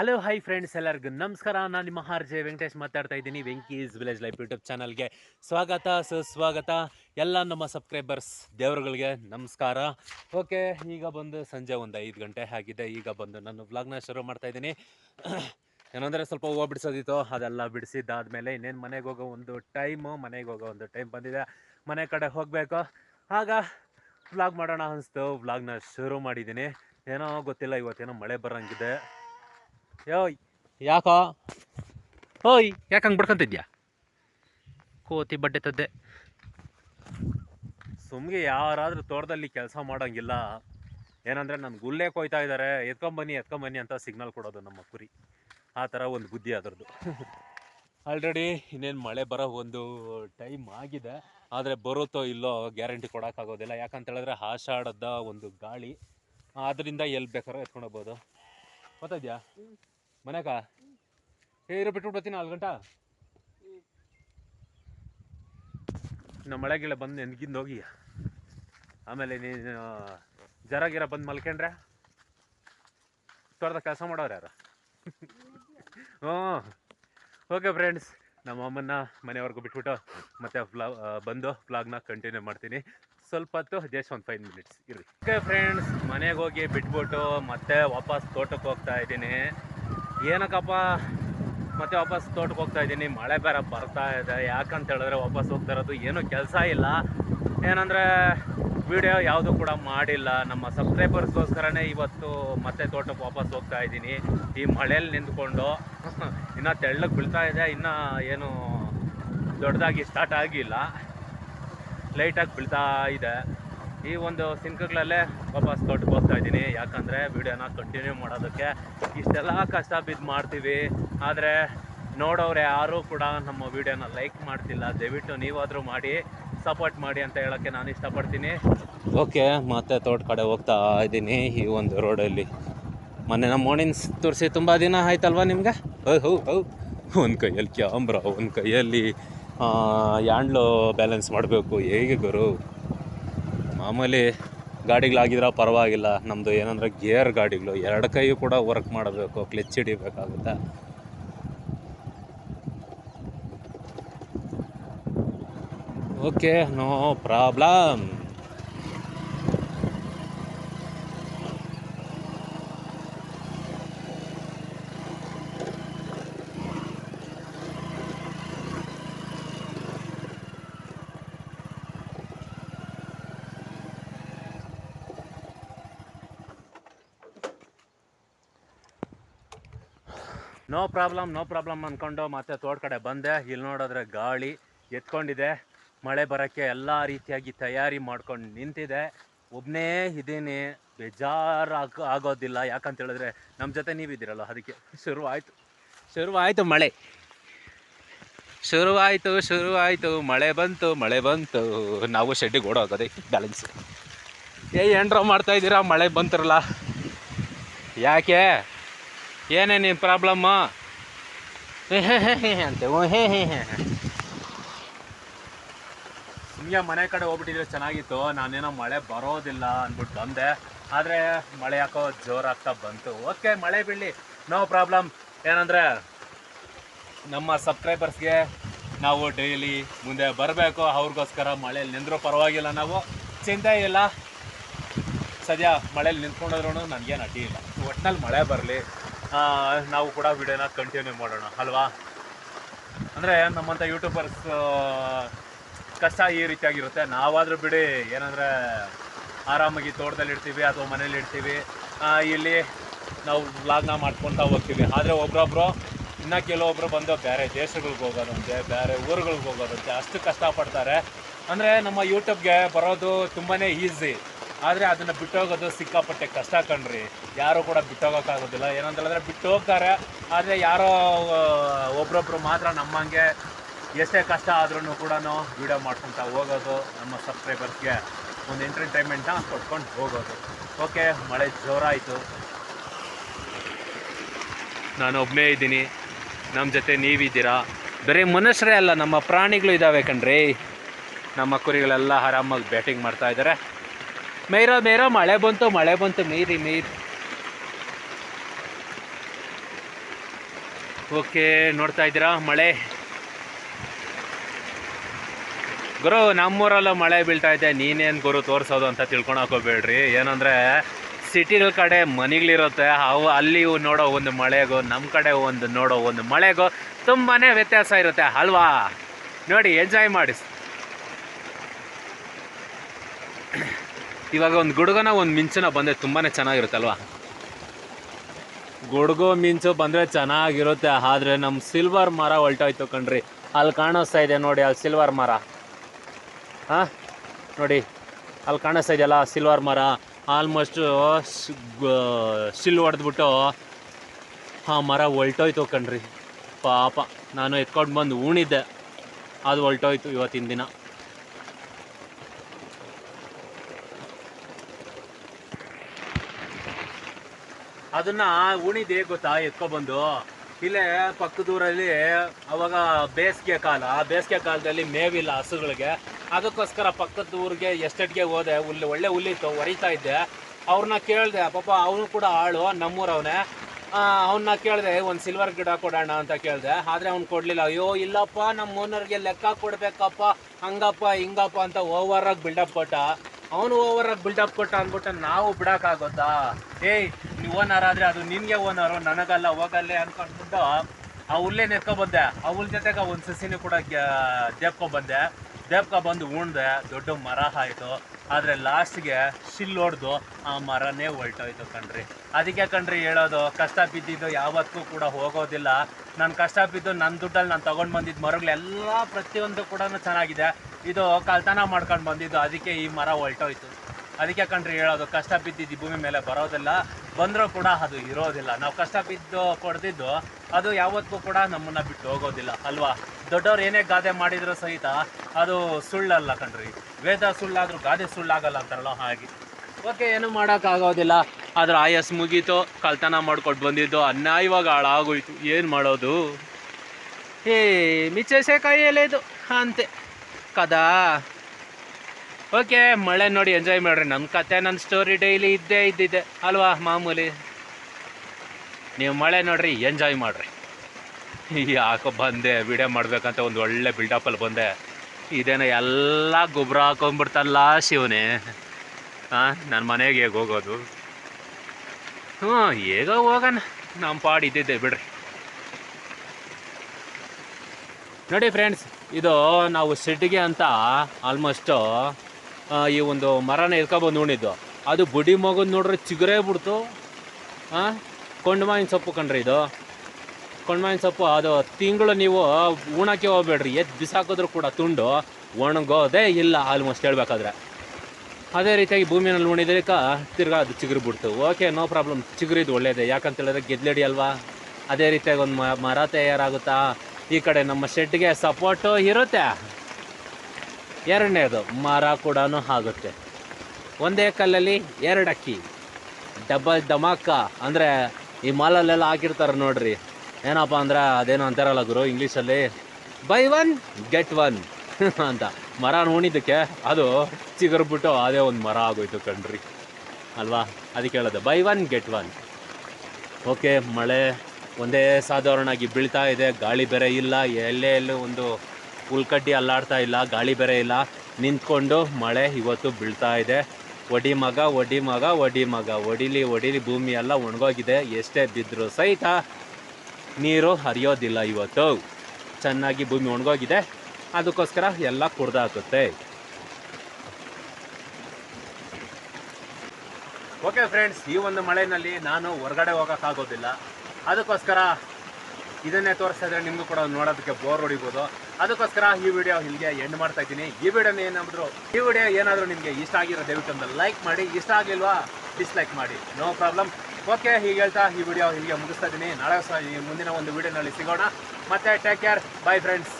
Hello hi friends ಎಲ್ಲರಿಗೂ. ನಮಸ್ಕಾರ, ನಾನು ನಿಮ್ಮ ಆರ್ ಜೆ ವೆಂಕಟೇಶ್ ಮಾತಾಡ್ತಾ ಇದ್ದೀನಿ, ವೆಂಕೀಸ್ ವಿಲೇಜ್ ಲೈಫ್ ಯೂಟ್ಯೂಬ್ ಚಾನಲ್ಗೆ. ಸ್ವಾಗತ, ಸುಸ್ವಾಗತ, ಎಲ್ಲ ನಮ್ಮ ಸಬ್ಸ್ಕ್ರೈಬರ್ಸ್, ದೇವರುಗಳಿಗೆ ನಮಸ್ಕಾರ. ಓಕೆ, ಈಗ ಬಂದು ಸಂಜೆ ಒಂದು ಐದು ಗಂಟೆ ಆಗಿದೆ. ಈಗ ಬಂದು ನಾನು ವ್ಲಾಗ್ನ ಶುರು ಮಾಡ್ತಾ ಇದ್ದೀನಿ. ಏನಂದರೆ ಸ್ವಲ್ಪ ಹೂವು ಬಿಡಿಸೋದಿತ್ತು, ಅದೆಲ್ಲ ಬಿಡಿಸಿದ್ದಾದ್ಮೇಲೆ ಇನ್ನೇನು ಮನೆಗೆ ಹೋಗೋ ಒಂದು ಟೈಮು ಮನೆಗೆ ಹೋಗೋ ಒಂದು ಟೈಮ್ ಬಂದಿದೆ. ಮನೆ ಕಡೆ ಹೋಗಬೇಕು. ಆಗ ವ್ಲಾಗ್ ಮಾಡೋಣ ಅನಿಸ್ತು. ವ್ಲಾಗ್ನ ಶುರು ಮಾಡಿದ್ದೀನಿ. ಏನೋ ಗೊತ್ತಿಲ್ಲ, ಇವತ್ತೇನೋ ಮಳೆ ಬರೋಂಗಿದೆ. ಯೋಯ್ ಯಾಕೋ? ಓಯ್, ಯಾಕೆ ಹಂಗೆ ಬಡ್ಕೊಂತಿದ್ಯಾ? ಕೋತಿ ಬಡ್ಡೆ ತದ್ದೆ. ಸುಮ್ಗೆ ಯಾರಾದರೂ ತೋಟದಲ್ಲಿ ಕೆಲಸ ಮಾಡೋಂಗಿಲ್ಲ. ಏನಂದರೆ ನನ್ನ ಗುಲ್ಲೇ ಕೊಯ್ತಾ ಇದ್ದಾರೆ ಎತ್ಕೊಂಬನ್ನಿ ಎತ್ಕೊಂಬನ್ನಿ ಅಂತ ಸಿಗ್ನಲ್ ಕೊಡೋದು ನಮ್ಮ ಕುರಿ. ಆ ಥರ ಒಂದು ಬುದ್ಧಿ ಅದರದ್ದು. ಆಲ್ರೆಡಿ ಇನ್ನೇನು ಮಳೆ ಬರೋ ಒಂದು ಟೈಮ್ ಆಗಿದೆ. ಆದರೆ ಬರುತ್ತೋ ಇಲ್ಲೋ ಗ್ಯಾರಂಟಿ ಕೊಡೋಕ್ಕಾಗೋದಿಲ್ಲ. ಯಾಕಂತ ಹೇಳಿದ್ರೆ ಆಷಾಢದ ಒಂದು ಗಾಳಿ. ಅದರಿಂದ ಎಲ್ಲಿ ಬೇಕಾದ್ರೂ ಎತ್ಕೊಂಡು ಹೋಗ್ಬೋದು. ಗೊತ್ತಾದ್ಯಾ ಮನೆಗ ಏ, ಇರೋ ಬಿಟ್ಬಿಟ್ಟು ಬರ್ತೀನಿ ನಾಲ್ಕು ಗಂಟ. ನಮ್ಮ ಮಳೆ ಗಿಳೆ ಬಂದು ನೆನ್ಗಿಂದ ಹೋಗಿ ಆಮೇಲೆ ನೀನು ಜರ ಗಿರ ಬಂದು ಮಲ್ಕೊಂಡ್ರೆ? ತೋಟದ ಕೆಲಸ ಮಾಡೋರು ಯಾರು? ಹ್ಞೂ ಓಕೆ ಫ್ರೆಂಡ್ಸ್ ನಮ್ಮ ಅಮ್ಮನ್ನ ಮನೆವರೆಗೂ ಬಿಟ್ಬಿಟ್ಟು ಮತ್ತೆ ಫ್ಲಾ ಬಂದು ಫ್ಲಾಗ್ನ ಕಂಟಿನ್ಯೂ ಮಾಡ್ತೀನಿ. ಸ್ವಲ್ಪ ಹೊತ್ತು ಜಸ್ಟ್ ಒಂದು ಫೈವ್ ಮಿನಿಟ್ಸ್ ಇರ್ಲಿ. ಓಕೆ ಫ್ರೆಂಡ್ಸ್ ಮನೆಗೆ ಹೋಗಿ ಬಿಟ್ಬಿಟ್ಟು ಮತ್ತೆ ವಾಪಸ್ ತೋಟಕ್ಕೆ ಹೋಗ್ತಾ ಇದ್ದೀನಿ. ಏನಕ್ಕಪ್ಪ? ಮತ್ತೆ ವಾಪಸ್ ತೋಟಕ್ಕೆ ಹೋಗ್ತಾ ಇದ್ದೀನಿ. ಮಳೆ ಬೇರೆ ಬರ್ತಾ ಇದೆ. ಯಾಕಂತ ಹೇಳಿದ್ರೆ ವಾಪಸ್ ಹೋಗ್ತಾ ಇರೋದು ಏನೂ ಕೆಲಸ ಇಲ್ಲ. ಏನಂದರೆ ವಿಡಿಯೋ ಯಾವುದೂ ಕೂಡ ಮಾಡಿಲ್ಲ. ನಮ್ಮ ಸಬ್ಸ್ಕ್ರೈಬರ್ಸ್ಗೋಸ್ಕರನೇ ಇವತ್ತು ಮತ್ತೆ ತೋಟಕ್ಕೆ ವಾಪಸ್ ಹೋಗ್ತಾ ಇದ್ದೀನಿ. ಈ ಮಳೆಯಲ್ಲಿ ನಿಂತ್ಕೊಂಡು. ಇನ್ನೂ ತೆಳ್ಳಗೆ ಬೀಳ್ತಾ ಇದೆ. ಇನ್ನೂ ಏನು ದೊಡ್ಡದಾಗಿ ಸ್ಟಾರ್ಟ್ ಆಗಿಲ್ಲ. ಲೈಟಾಗಿ ಬೀಳ್ತಾ ಇದೆ. ಈ ಒಂದು ಸಿಂಕಗಳಲ್ಲೇ ವಾಪಸ್ ತೋಟಕ್ಕೆ ಹೋಗ್ತಾ ಇದ್ದೀನಿ. ಯಾಕಂದರೆ ವಿಡಿಯೋನ ಕಂಟಿನ್ಯೂ ಮಾಡೋದಕ್ಕೆ ಇಷ್ಟೆಲ್ಲ ಕಷ್ಟ ಬಿದ್ದು ಮಾಡ್ತೀವಿ. ಆದರೆ ನೋಡೋರು ಯಾರೂ ಕೂಡ ನಮ್ಮ ವಿಡಿಯೋನ ಲೈಕ್ ಮಾಡ್ತಿಲ್ಲ. ದಯವಿಟ್ಟು ನೀವಾದರೂ ಮಾಡಿ ಸಪೋರ್ಟ್ ಮಾಡಿ ಅಂತ ಹೇಳೋಕ್ಕೆ ನಾನು ಇಷ್ಟಪಡ್ತೀನಿ. ಓಕೆ, ಮತ್ತೆ ತೋಟ ಕಡೆ ಹೋಗ್ತಾ ಇದ್ದೀನಿ ಈ ಒಂದು ರೋಡಲ್ಲಿ ಮೊನ್ನೆ ನಮ್ಮ ಮೋಣಿನ ತೋರಿಸಿ ತುಂಬ ದಿನ ಆಯ್ತಲ್ವಾ ನಿಮ್ಗೆ? ಹೌ ಹೌ ಒಂದು ಕೈಯಲ್ಲಿ ಕ್ಯಾಮ್ರಾ ಒಂದು ಕೈಯಲ್ಲಿ ಯಾಂಡ್ಲು ಬ್ಯಾಲೆನ್ಸ್ ಮಾಡಬೇಕು. ಹೇಗೆ ಗುರು? ಮಾಮೂಲಿ ಗಾಡಿಗಳಾಗಿದ್ರೆ ಪರವಾಗಿಲ್ಲ. ನಮ್ಮದು ಏನಂದ್ರೆ ಗೇರ್ ಗಾಡಿಗಳು, ಎರಡು ಕೈಯೂ ಕೂಡ ವರ್ಕ್ ಮಾಡಬೇಕು clutch ಹಿಡಿಬೇಕಾಗುತ್ತೆ. Okay no problem no problem no problem ಅಂದ್ಕೊಂಡು ಮತ್ತೆ ತೋಟ ಕಡೆ ಬಂದೆ. ಇಲ್ಲಿ ನೋಡಿದ್ರೆ ಗಾಳಿ ಎತ್ಕೊಂಡಿದೆ. ಮಳೆ ಬರೋಕ್ಕೆ ಎಲ್ಲ ರೀತಿಯಾಗಿ ತಯಾರಿ ಮಾಡ್ಕೊಂಡು ನಿಂತಿದೆ. ಒಬ್ಬನೇ ಇದ್ದೀನಿ. ಬೇಜಾರು ಆಗ, ಆಗೋದಿಲ್ಲ. ಯಾಕಂತ ಹೇಳಿದ್ರೆ ನಮ್ಮ ಜೊತೆ ನೀವಿದ್ದೀರಲ್ಲ, ಅದಕ್ಕೆ ಶುರುವಾಯಿತು. ಶುರುವಾಯಿತು ಮಳೆ. ಶುರುವಾಯಿತು ಶುರುವಾಯಿತು. ಮಳೆ ಬಂತು ಮಳೆ ಬಂತು. ನಾವು ಶೆಡ್ಡಿಗೆ ಓಡೋಗೋದೆ ಬ್ಯಾಲೆನ್ಸ್ ಏ, ಏನ್ರ ಮಾಡ್ತಾ ಇದ್ದೀರಾ? ಮಳೆ ಬಂತಿರಲ್ಲ. ಯಾಕೆ? ಏನೇ ನೀನು ಪ್ರಾಬ್ಲಮ್ಮು ಅಂತೆ. ಓ, ಹೇ ಹೇ ಹೇ ಮನೆ ಕಡೆ ಹೋಗ್ಬಿಟ್ಟಿದ್ರೆ ಚೆನ್ನಾಗಿತ್ತು. ನಾನೇನೋ ಮಳೆ ಬರೋದಿಲ್ಲ ಅಂದ್ಬಿಟ್ಟು ಬಂದೆ. ಆದರೆ ಮಳೆ ಯಾಕೋ ಜೋರಾಗ್ತಾ ಬಂತು. ಓಕೆ, ಮಳೆ ಬೀಳಿ ನೋ ಪ್ರಾಬ್ಲಮ್ ಏನಂದರೆ, ನಮ್ಮ ಸಬ್ಸ್ಕ್ರೈಬರ್ಸ್ಗೆ ನಾವು ಡೈಲಿ ಮುಂದೆ ಬರಬೇಕು. ಅವ್ರಿಗೋಸ್ಕರ ಮಳೆಯಲ್ಲಿ ನಿಂದರೂ ಪರವಾಗಿಲ್ಲ ನಾವು. ಚಿಂತೆ ಇಲ್ಲ. ಸದ್ಯ ಮಳೇಲಿ ನಿಂತ್ಕೊಂಡೋದ್ರೂ ನನಗೇನು ಅಡ್ಡಿ ಇಲ್ಲ. ಒಟ್ಟಿನಲ್ಲಿ ಮಳೆ ಬರಲಿ. ನಾವು ಕೂಡ ವಿಡಿಯೋನ ಕಂಟಿನ್ಯೂ ಮಾಡೋಣ, ಅಲ್ವಾ? ಅಂದರೆ ನಮ್ಮಂಥ ಯೂಟ್ಯೂಬರ್ಸ್ ಕಷ್ಟ ಈ ರೀತಿಯಾಗಿರುತ್ತೆ. ನಾವಾದರೂ ಬಿಡಿ, ಏನಂದರೆ ಆರಾಮಾಗಿ ತೋಟದಲ್ಲಿ ಇಡ್ತೀವಿ ಅಥವಾ ಮನೇಲಿ ಇಡ್ತೀವಿ. ಇಲ್ಲಿ ನಾವು ವ್ಲಾಗ್ನ ಮಾಡ್ಕೊತಾ ಹೋಗ್ತೀವಿ. ಆದರೆ ಒಬ್ರೊಬ್ರು, ಇನ್ನು ಕೆಲವೊಬ್ಬರು ಬಂದು ಬೇರೆ ದೇಶಗಳಿಗೆ ಹೋಗೋದಂತೆ, ಬೇರೆ ಊರುಗಳಿಗೆ ಹೋಗೋದಂತೆ ಅಷ್ಟು ಕಷ್ಟಪಡ್ತಾರೆ. ಅಂದರೆ ನಮ್ಮ ಯೂಟ್ಯೂಬ್ಗೆ ಬರೋದು ತುಂಬಾ ಈಸಿ ಆದರೆ ಅದನ್ನು ಬಿಟ್ಟೋಗೋದು ಸಿಕ್ಕಾಪಟ್ಟೆ ಕಷ್ಟ ಕಣ್ರಿ. ಯಾರೂ ಕೂಡ ಬಿಟ್ಟೋಗೋಕ್ಕಾಗೋದಿಲ್ಲ. ಏನಂತ ಹೇಳಿದ್ರೆ ಬಿಟ್ಟು ಹೋಗ್ತಾರೆ ಆದರೆ ಯಾರೋ ಒಬ್ರೊಬ್ರು ಮಾತ್ರ ನಮ್ಮಂಗೆ ಎಷ್ಟೇ ಕಷ್ಟ ಆದ್ರೂ ಕೂಡ ವಿಡಿಯೋ ಮಾಡ್ಕೊತಾ ಹೋಗೋದು ನಮ್ಮ ಸಬ್ಸ್ಕ್ರೈಬರ್ಸ್ಗೆ ಒಂದು ಎಂಟರ್ಟೈನ್ಮೆಂಟ್ನ ಕೊಟ್ಕೊಂಡು ಹೋಗೋದು. ಓಕೆ ಮಳೆ ಜೋರಾಯಿತು. ನಾನು ಒಬ್ಬನೇ ಇದ್ದೀನಿ. ನಮ್ಮ ಜೊತೆ ನೀವಿದ್ದೀರಾ? ಬರೀ ಮನುಷ್ಯರೇ ಅಲ್ಲ, ನಮ್ಮ ಪ್ರಾಣಿಗಳು ಇದ್ದಾವೆ ಕಣ್ರಿ. ನಮ್ಮ ಕುರಿಗಳೆಲ್ಲ ಆರಾಮಾಗಿ ಬ್ಯಾಟಿಂಗ್ ಮಾಡ್ತಾ ಇದ್ದಾರೆ. ಮೇರೋ ಮೇರೋ, ಮಳೆ ಬಂತು ಮಳೆ ಬಂತು, ಮೀರಿ ಮೀರಿ. ಓಕೆ, ನೋಡ್ತಾ ಇದ್ದೀರಾ, ಮಳೆ. ಗುರು, ನಮ್ಮೂರಲ್ಲೂ ಮಳೆ ಬೀಳ್ತಾ ಇದೆ. ನೀನೇನು ಗುರು ತೋರಿಸೋದು ಅಂತ ತಿಳ್ಕೊಳಕೋಬೇಡ್ರಿ ಏನಂದರೆ ಸಿಟಿಗಳ ಕಡೆ ಮನೆಗಳಿರುತ್ತೆ. ಅವು, ಅಲ್ಲಿ ನೋಡೋ ಒಂದು ಮಳೆಗೂ ನಮ್ಮ ಕಡೆ ಒಂದು ನೋಡೋ ಒಂದು ಮಳೆಗೂ ತುಂಬಾ ವ್ಯತ್ಯಾಸ ಇರುತ್ತೆ, ಅಲ್ವಾ? ನೋಡಿ ಎಂಜಾಯ್ ಮಾಡಿ ಇವಾಗ ಒಂದು ಗುಡುಗನ ಒಂದು ಮಿಂಚನ ಬಂದರೆ ತುಂಬಾ ಚೆನ್ನಾಗಿರುತ್ತಲ್ವ? ಗುಡುಗು ಮಿಂಚು ಬಂದರೆ ಚೆನ್ನಾಗಿರುತ್ತೆ, ಆದರೆ ನಮ್ಮ ಸಿಲ್ವರ್ ಮರ ಹೊಲ್ಟೋಯ್ತು ಕಣ್ರಿ. ಅಲ್ಲಿ ಕಾಣಿಸ್ತಾ ಇದೆ ನೋಡಿ, ಅಲ್ಲಿ ಸಿಲ್ವರ್ ಮರ. ಹಾಂ? ನೋಡಿ, ಅಲ್ಲಿ ಕಾಣಿಸ್ತಾ ಇದೆಯಲ್ಲ ಸಿಲ್ವರ್ ಮರ. ಆಲ್ಮೋಸ್ಟು ಶಿಲ್ ಹೊಡೆದ್ಬಿಟ್ಟು ಆ ಮರ ಹೊಲ್ಟೋಯ್ತು ಕಣ್ರಿ. ಪಾಪ, ನಾನು ಎತ್ಕೊಂಡು ಬಂದು ಉಣಿದ್ದೆ ಅದು ಹೊಲ್ಟೋಯ್ತು ಇವತ್ತಿನ ದಿನ. ಅದನ್ನ ಉಣಿದೆ ಗೊತ್ತಾ ಎತ್ಕೊಬಂದು? ಇಲ್ಲೇ ಪಕ್ಕದೂರಲ್ಲಿ ಅವಾಗ ಬೇಸಿಗೆ ಕಾಲ. ಬೇಸಿಗೆ ಕಾಲದಲ್ಲಿ ಮೇವಿಲ್ಲ ಹಸುಗಳಿಗೆ. ಅದಕ್ಕೋಸ್ಕರ ಪಕ್ಕದ ಊರಿಗೆ ಎಸ್ಟೇಟ್ಗೆ ಹೋದೆ. ಹುಲ್ಲು ಒಳ್ಳೆ ಹುಲ್ಲಿತ್ತು ಹೊರಿತಾ ಇದ್ದೆ. ಅವ್ರನ್ನ ಕೇಳಿದೆ, ಪಾಪ ಅವನು ಕೂಡ ಆಳು, ನಮ್ಮೂರವನೇ. ಅವನ್ನ ಕೇಳಿದೆ, ಒಂದು ಸಿಲ್ವರ್ ಗಿಡ ಕೊಡೋಣ ಅಂತ ಕೇಳಿದೆ. ಆದರೆ ಅವ್ನು ಕೊಡಲಿಲ್ಲ. ಅಯ್ಯೋ, ಇಲ್ಲಪ್ಪ ನಮ್ಮ ಓನರ್ಗೆ ಲೆಕ್ಕ ಕೊಡಬೇಕಪ್ಪ. ಹಂಗಪ್ಪ, ಹಿಂಗಪ್ಪ ಅಂತ ಓವರಾಗಿ ಬಿಲ್ಡಪ್ ಕೊಟ್ಟ. ಅವನು ಓವರಾಗಿ ಬಿಲ್ಡಪ್ ಕೊಟ್ಟ ಅಂದ್ಬಿಟ್ಟು ನಾವು ಬಿಡೋಕ್ಕಾಗುತ್ತಾ? ಏಯ್ ಓನರ್ ಆದರೆ ಅದು ನಿನಗೆ ಓನರು, ನನಗಲ್ಲ, ಹೋಗಲ್ಲೇ ಅನ್ಕೊಂಡ್ಬಿಟ್ಟು ಆ ನೆತ್ಕೊ ಬಂದೆ. ಆ ಹುಲ್ ಜೊತೆಗೆ ಒಂದು ಸಸಿನೂ ಕೂಡ ದೇಪ್ಕೊಂಬಂದೆ ದೇಪ್ಕ ಬಂದು. ಉಣ್ದೆ. ದೊಡ್ಡ ಮರ ಆಯಿತು. ಆದರೆ ಲಾಸ್ಟ್ಗೆ ಶಿಲ್ ಹೊಡೆದು ಆ ಮರನೇ ಹೊಲ್ಟೋಯ್ತು ಕಣ್ರಿ. ಅದಕ್ಕೆ ಕಣ್ರಿ ಹೇಳೋದು, ಕಷ್ಟ ಬಿದ್ದಿದ್ದು ಯಾವತ್ತೂ ಕೂಡ ಹೋಗೋದಿಲ್ಲ. ನಾನು ಕಷ್ಟ ಬಿದ್ದು ನನ್ನ ದುಡ್ಡಲ್ಲಿ ನಾನು ತೊಗೊಂಡು ಬಂದಿದ್ದ ಮರಗಳೆಲ್ಲ ಪ್ರತಿಯೊಂದು ಕೂಡ ಚೆನ್ನಾಗಿದೆ. ಇದು ಕಳ್ತನ ಮಾಡ್ಕೊಂಡು ಬಂದಿದ್ದು, ಅದಕ್ಕೆ ಈ ಮರ ಹೊಲ್ಟೋಯ್ತು. ಅದಕ್ಕೆ ಕಣ್ರಿ ಹೇಳೋದು, ಕಷ್ಟ ಬಿದ್ದಿದ್ದು ಭೂಮಿ ಮೇಲೆ ಬರೋದಿಲ್ಲ. ಬಂದರೂ ಕೂಡ ಅದು ಇರೋದಿಲ್ಲ. ನಾವು ಕಷ್ಟ ಬಿದ್ದು ಕೊಡ್ದಿದ್ದು, ಅದು ಯಾವತ್ತೂ ಕೂಡ ನಮ್ಮನ್ನ ಬಿಟ್ಟು ಹೋಗೋದಿಲ್ಲ, ಅಲ್ವಾ? ದೊಡ್ಡವ್ರು ಏನೇ ಗಾದೆ ಮಾಡಿದರೂ ಸಹಿತ ಅದು ಸುಳ್ಳಲ್ಲ ಕಣ್ರಿ. ವೇದ ಸುಳ್ಳಾದರೂ ಗಾದೆ ಸುಳ್ಳಾಗಲ್ಲ ಅಂತಾರಲ್ಲ ಹಾಗೆ. ಓಕೆ, ಏನು ಮಾಡೋಕ್ಕಾಗೋದಿಲ್ಲ. ಆದ್ರೆ ಆಯಸ್ ಮುಗೀತು, ಕಳ್ತನ ಮಾಡ್ಕೊಂಡು ಬಂದಿದ್ದು ಅನ್ಯಾಯವಾಗ ಹಾಳಾಗೋಯ್ತು. ಏನು ಮಾಡೋದು? ಏ ಮಿಚ್ಚಸೆ ಕೈಯಲ್ಲೇದು. ಅಂತೆ. ಕದಾ? ಓಕೆ, ಮಳೆ ನೋಡಿ ಎಂಜಾಯ್ ಮಾಡ್ರಿ. ನನ್ನ ಕತೆ ನನ್ನ ಸ್ಟೋರಿ ಡೈಲಿ ಇದ್ದೇ ಇದ್ದಿದ್ದೆ ಅಲ್ವಾ, ಮಾಮೂಲಿ? ನೀವು ಮಳೆ ನೋಡ್ರಿ ಎಂಜಾಯ್ ಮಾಡ್ರಿ. ಯಾಕೋ ಬಂದೆ ವಿಡಿಯೋ ಮಾಡ್ಬೇಕಂತ ಒಂದು ಒಳ್ಳೆ ಬಿಲ್ಡಪ್ಪಲ್ಲಿ ಬಂದೆ. ಇದೇನೋ ಎಲ್ಲ ಗೊಬ್ಬರ ಹಾಕೊಂಡ್ಬಿಡ್ತಲ್ಲ ಶಿವನೇ. ಹಾಂ ನನ್ನ ಮನೆಗೆ ಹೇಗೆ ಹೋಗೋದು? ಹ್ಞೂ ಹೇಗೋ ಹೋಗೋಣ. ನಮ್ಮ ಪಾಡು ಇದ್ದಿದ್ದೆ, ಬಿಡ್ರಿ. ನೋಡಿ ಫ್ರೆಂಡ್ಸ್ ಇದು ನಾವು ಸಿಟಿಗೆ ಅಂತ ಆಲ್ಮೋಸ್ಟು ಈ ಒಂದು ಮರನ ಎತ್ಕೊಬಂದು ಉಣಿದ್ದು ಅದು ಬುಡಿ ಮಗು ನೋಡ್ರೆ ಚಿಗುರೇ ಬಿಡ್ತು. ಹಾಂ ಕೊಂಡ್ಮಾವಿನ ಸೊಪ್ಪು ಕಣ್ರಿ ಇದು. ಕೊಂಡ್ಮಾವಿನ ಸೊಪ್ಪು, ಅದು ತಿಂಗಳು ನೀವು ಉಣಕ್ಕೆ ಹೋಗ್ಬೇಡ್ರಿ. ಎದ್ದು ಬಿಸಾಕಿದ್ರು ಕೂಡ ತುಂಡು. ಒಣಗೋದೇ ಇಲ್ಲ ಆಲ್ಮೋಸ್ಟ್ ಹೇಳ್ಬೇಕಾದ್ರೆ. ಅದೇ ರೀತಿಯಾಗಿ ಭೂಮಿನಲ್ಲಿ ಉಣಿದ್ರಿಕ ತಿರ್ಗಾ ಅದು ಚಿಗುರು ಬಿಡ್ತು. ಓಕೆ ನೋ ಪ್ರಾಬ್ಲಮ್ ಚಿಗುರಿದು ಒಳ್ಳೇದೇ. ಯಾಕಂತ ಹೇಳಿದ್ರೆ ಗೆದ್ಲಡಿ ಅಲ್ವಾ? ಅದೇ ರೀತಿಯಾಗಿ ಒಂದು ಮರ ತಯಾರಾಗುತ್ತಾ, ಈ ಕಡೆ ನಮ್ಮ ಶೆಡ್ಗೆ ಸಪೋರ್ಟು ಇರುತ್ತೆ. ಎರಡನೇದು, ಮರ ಕೂಡ ಆಗುತ್ತೆ. ಒಂದೇ ಕಲ್ಲಲ್ಲಿ ಎರಡು ಅಕ್ಕಿ ಡಬಲ್ ಧಮಾಕ, ಅಂದರೆ ಈ ಮಾಲಲ್ಲೆಲ್ಲ ಹಾಕಿರ್ತಾರೆ ನೋಡ್ರಿ. ಏನಪ್ಪ ಅಂದ್ರೆ ಅದೇನೋ ಅಂತಾರಲ್ಲ ಗುರು, ಇಂಗ್ಲೀಷಲ್ಲಿ, ಬೈ ಒನ್, ಗೆಟ್ ಒನ್ ಅಂತ. ಮರ ಉಣಿದ್ದಕ್ಕೆ ಅದು ಚಿಗುರ್ಬಿಟ್ಟು ಅದೇ ಒಂದು ಮರ ಆಗೋಯ್ತು ಕಣ್ರಿ. ಅಲ್ವಾ? ಅದಕ್ಕೆ ಹೇಳೋದು, buy one, get one okay, ಮಳೆ ಒಂದೇ ಸಾಧಾರಣವಾಗಿ ಬೀಳ್ತಾ ಇದೆ, ಗಾಳಿ ಬೇರೆ ಇಲ್ಲ ಎಲ್ಲೇ ಎಲ್ಲೂ ಒಂದು ಹುಲ್ಕಡ್ಡಿ ಅಲ್ಲಾಡ್ತಾ ಇಲ್ಲ, ಗಾಳಿ ಬೇರೆ ಇಲ್ಲ. ನಿಂತ್ಕೊಂಡು ಮಳೆ ಇವತ್ತು ಬೀಳ್ತಾ ಇದೆ. ಒಡಿ ಮಗ ಒಡಿ ಮಗ ಒಡಿ ಮಗ. ಒಡಿಲಿ ಒಡಿಲಿ ಭೂಮಿ ಎಲ್ಲ ಒಣಗೋಗಿದೆ. ಎಷ್ಟೇ ಬಿದ್ದರೂ ಸಹಿತ ನೀರು ಹರಿಯೋದಿಲ್ಲ ಇವತ್ತು. ಚೆನ್ನಾಗಿ ಭೂಮಿ ಒಣಗೋಗಿದೆ. ಅದಕ್ಕೋಸ್ಕರ ಎಲ್ಲ ಕುಡ್ದಾಕುತ್ತೆ. ಓಕೆ ಫ್ರೆಂಡ್ಸ್ ಈ ಒಂದು ಮಳೆಯಲ್ಲಿ ನಾನು ಹೊರಗಡೆ ಹೋಗೋಕ್ಕಾಗೋದಿಲ್ಲ. ಅದಕ್ಕೋಸ್ಕರ ಇದನ್ನೇ ತೋರಿಸ್ತಾ ಇದ್ರೆ ನಿಮಗೂ ಕೂಡ ನೋಡೋದಕ್ಕೆ ಬೋರ್ ಹೊಡಿಬೋದು. ಅದಕ್ಕೋಸ್ಕರ ಈ ವಿಡಿಯೋ ಇಲ್ಲಿಗೆ ಎಂಡ್ ಮಾಡ್ತಾ ಇದ್ದೀನಿ. ಈ ವಿಡಿಯೋನ ಏನಾದರೂ ಈ ವಿಡಿಯೋ ಏನಾದರೂ ನಿಮಗೆ ಇಷ್ಟ ಆಗಿರೋ ದಯವಿಟ್ಟು ಒಂದು ಲೈಕ್ ಮಾಡಿ. ಇಷ್ಟ ಆಗಿಲ್ವಾ ಡಿಸ್ಲೈಕ್ ಮಾಡಿ. ನೋ ಪ್ರಾಬ್ಲಮ್ ಓಕೆ ಹೀಗೆ ಹೇಳ್ತಾ ಈ ವಿಡಿಯೋ ಇಲ್ಲಿಗೆ ಮುಗಿಸ್ತಾ ಇದ್ದೀನಿ. ನಾಳೆ ಸಹ ಮುಂದಿನ ಒಂದು ವಿಡಿಯೋನಲ್ಲಿ ಸಿಗೋಣ. ಮತ್ತೆ ಟೇಕ್ ಕೇರ್ ಬೈ ಫ್ರೆಂಡ್ಸ್